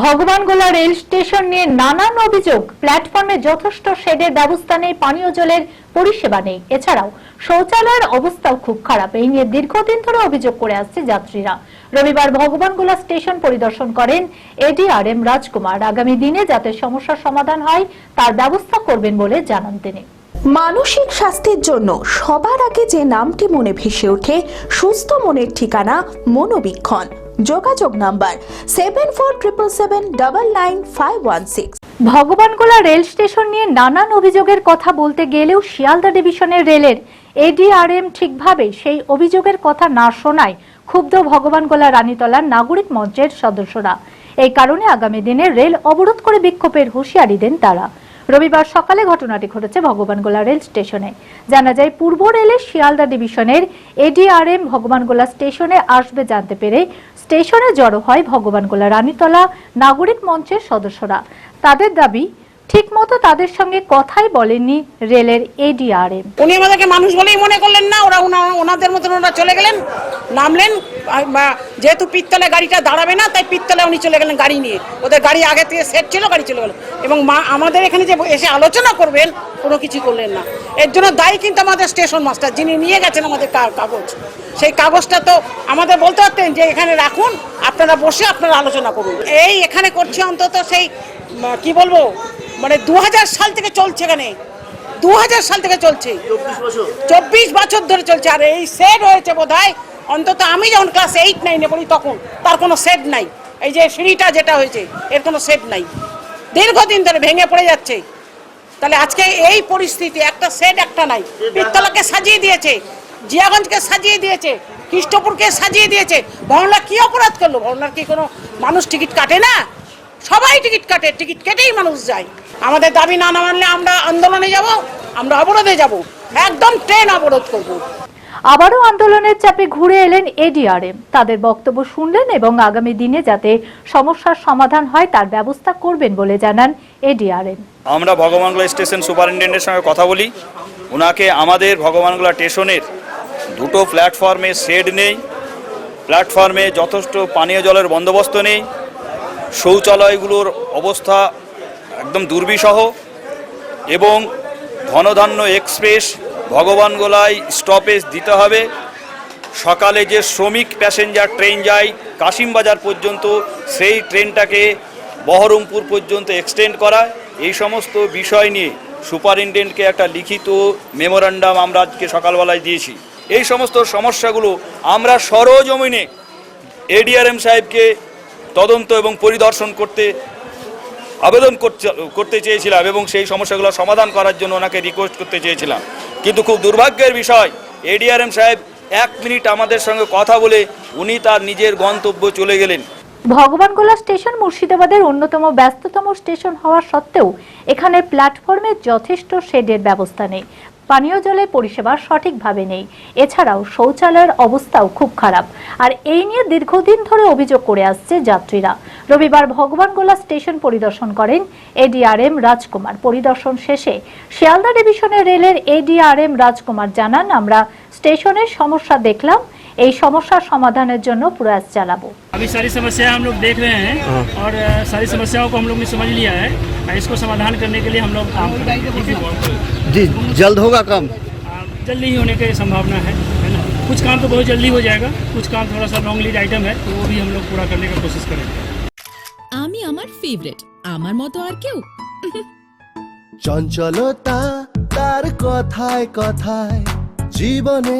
Bhagwangola rail station নিয়ে নানান অভিযোগ। প্ল্যাটফর্মে যথেষ্ট শেডের ব্যবস্থা নেই, পানীয় জলের পরিষেবা নেই। এছাড়াও শৌচালয়ের অবস্থাও খুব খারাপ। এই নিয়ে দীর্ঘদিন ধরে অভিযোগ করে আসছে যাত্রীরা। রবিবার ভগবানগোলা স্টেশন পরিদর্শন করেন এডিআরএম রাজকুমার। আগামী দিনে যাতে সমস্যার সমাধান হয়, তার ব্যবস্থা করবেন বলে জানান তিনি। মানসিক স্বাস্থ্যের জন্য সবার আগে যে নামটি মনে ভেসে ওঠে, সুস্থ মনের ঠিকানা মনোবীক্ষণ। যোগাযোগ number seven four triple seven double nine five one six Bhagwangola rail station নিয়ে নানান অভিযোগের কথা বলতে গেলেও শিয়ালদা ডিভিশনের রেলের এডিআরএম ঠিকভাবে সেই অভিযোগের কথা না শোনায় ক্ষুব্ধ ভগবানগোলা রানীতলার নাগরিক মঞ্চের সদস্যরা। এই কারণে আগামী দিনে রেল অবরোধ করে বিক্ষোভের হুঁশিয়ারি দেন তারা। রবিবার সকালে ঘটনাটি ঘটেছে ভগবানগোলা রেল স্টেশনে। জানা যায়, পূর্ব রেলের শিয়ালদা ডিভিশনের এডিআরএম ভগবানগোলা স্টেশনে আসবে জানতে পেরে স্টেশনে জড়ো হয় ভগবানগোলা রানীতলা নাগরিক মঞ্চের সদস্যরা। তাদের দাবি, ঠিকমতো তাদের সঙ্গে কথাই বলেননি রেলের এডিআরএম উনি আমাদেরকে মানুষ বলেই মনে করলেন না, ওরা ওনা- ওনাদের মতন ওরা চলে গেলেন। নামলেন বা- যেহেতু পিত্তলে গাড়িটা দাঁড়াবে না তাই পিত্তলে উনি চলে গেলেন গাড়ি নিয়ে। ওদের গাড়ি আগে থেকে সেট ছিল গাড়ি চলে গেল। এবং মা আমাদের এখানে যে এসে আলোচনা করবেন কোনো কিছু করলেন না। এর জন্য দায়ী কিন্তু আমাদের স্টেশন মাস্টার যিনি নিয়ে গেছেন আমাদের কাগজ। সেই কাগজটা তো আমাদের বলতে পারতেন যে এখানে রাখুন আপনারা বসে আপনারা আলোচনা করুন। এই এখানে করছে অন্তত সেই কি বলব? মানে দু হাজার সাল থেকে চলছে এখানে। দু হাজার সাল থেকে চলছে। চব্বিশ বছর। ধরে চলছে। আর এই সেট হয়েছে বোধ অন্তত আমি যখন ক্লাস এইট নাইনে পড়ি তখন, তার কোনো সেট নাই। এই যে সিঁড়িটা যেটা হয়েছে, এর কোনো সেট নাই। দীর্ঘদিন ধরে ভেঙে পড়ে যাচ্ছে। তাহলে আজকে এই পরিস্থিতি, একটা সেট একটা নাই। পিত্তলাকে সাজিয়ে দিয়েছে, জিয়াগঞ্জকে সাজিয়ে দিয়েছে, কৃষ্ণপুরকে সাজিয়ে দিয়েছে। ভরলা কি অপরাধ করল? ভরলার কি কোনো মানুষ টিকিট কাটে না? সবাই টিকিট কাটে, টিকিট কেটেই মানুষ যায়। আমাদের দাবি না না মানলে আমরা আন্দোলনে যাব, আমরা অবরোধে যাব। একদম ট্রেন অবরোধ করব। আবারও আন্দোলনের চাপে ঘুরে এলেন এডিআরএম তাদের বক্তব্য শুনলেন এবং আগামী দিনে যাতে সমস্যার সমাধান হয়, তার ব্যবস্থা করবেন বলে জানান এডিআরএম আমরা ভগবানগোলা স্টেশন সুপারিনটেন্ডেন্টের সঙ্গে কথা বলি। ওনাকে আমাদের ভগবানগোলা স্টেশনের দুটো প্ল্যাটফর্মে শেড নেই, প্ল্যাটফর্মে যথেষ্ট পানীয় জলের বন্দোবস্ত নেই, শৌচালয়গুলোর অবস্থা একদম দুর্বিষহ এবং ধনধান্য এক্সপ্রেস ভগবানগোলায় স্টপেজ দিতে হবে। সকালে যে শ্রমিক প্যাসেঞ্জার ট্রেন যায় কাশিমবাজার পর্যন্ত, সেই ট্রেনটাকে বহরমপুর পর্যন্ত এক্সটেন্ড করা। এই সমস্ত বিষয় নিয়ে সুপারিনটেন্ডেন্টকে একটা লিখিত মেমোরান্ডাম আমরা আজকে সকালবেলায় দিয়েছি। এই সমস্ত সমস্যাগুলো আমরা সরজমিনে এডিআরএম সাহেবকে তদন্ত এবং পরিদর্শন করতে আবেদন করতে চেয়েছিলাম এবং সেই সমস্যাগুলো সমাধান করার জন্য ওনাকে রিকোয়েস্ট করতে চেয়েছিলাম। কিন্তু খুব দুর্ভাগ্যের বিষয় এডিআরএম সাহেব এক মিনিট আমাদের সঙ্গে কথা বলে উনি তার নিজের গন্তব্য চলে গেলেন। ভগবানগোলা স্টেশন মুর্শিদাবাদের অন্যতম ব্যস্ততম স্টেশন হওয়া সত্ত্বেও এখানে প্ল্যাটফর্মে যথেষ্ট শেডের ব্যবস্থা নেই। পানীয় জলের পরিষেবা সঠিকভাবে নেই। এছাড়াও শৌচালয়ের অবস্থাও খুব খারাপ। আর এই নিয়ে দীর্ঘদিন ধরে অভিযোগ করে আসছে যাত্রীরা। রবিবার ভগবানগোলা স্টেশন পরিদর্শন করেন এডিআরএম রাজকুমার। পরিদর্শন শেষে শিয়ালদা ডিভিশনের রেলের এডিআরএম রাজকুমার জানান, আমরা স্টেশনের সমস্যা দেখলাম এই সমস্যার সমাধানের জন্য প্রয়াস চালাবো अभी सारी समस्याएं हम लोग देख रहे हैं और अ, सारी समस्याओं को हम लोग ने समझ लिया है और इसको समाधान करने के लिए हम लोग काम कर रहे हैं जी जल्द होगा काम अ, जल्दी ही होने की संभावना है है ना कुछ काम तो बहुत जल्दी हो जाएगा कुछ काम थोड़ा सा लॉन्ग लीड आइटम है तो वो भी हम लोग पूरा करने का कोशिश करेंगे আমি আমার ফেভারিট আমার মতো আর কেউ চঞ্চলতা তার কথায় কথায় জীবনে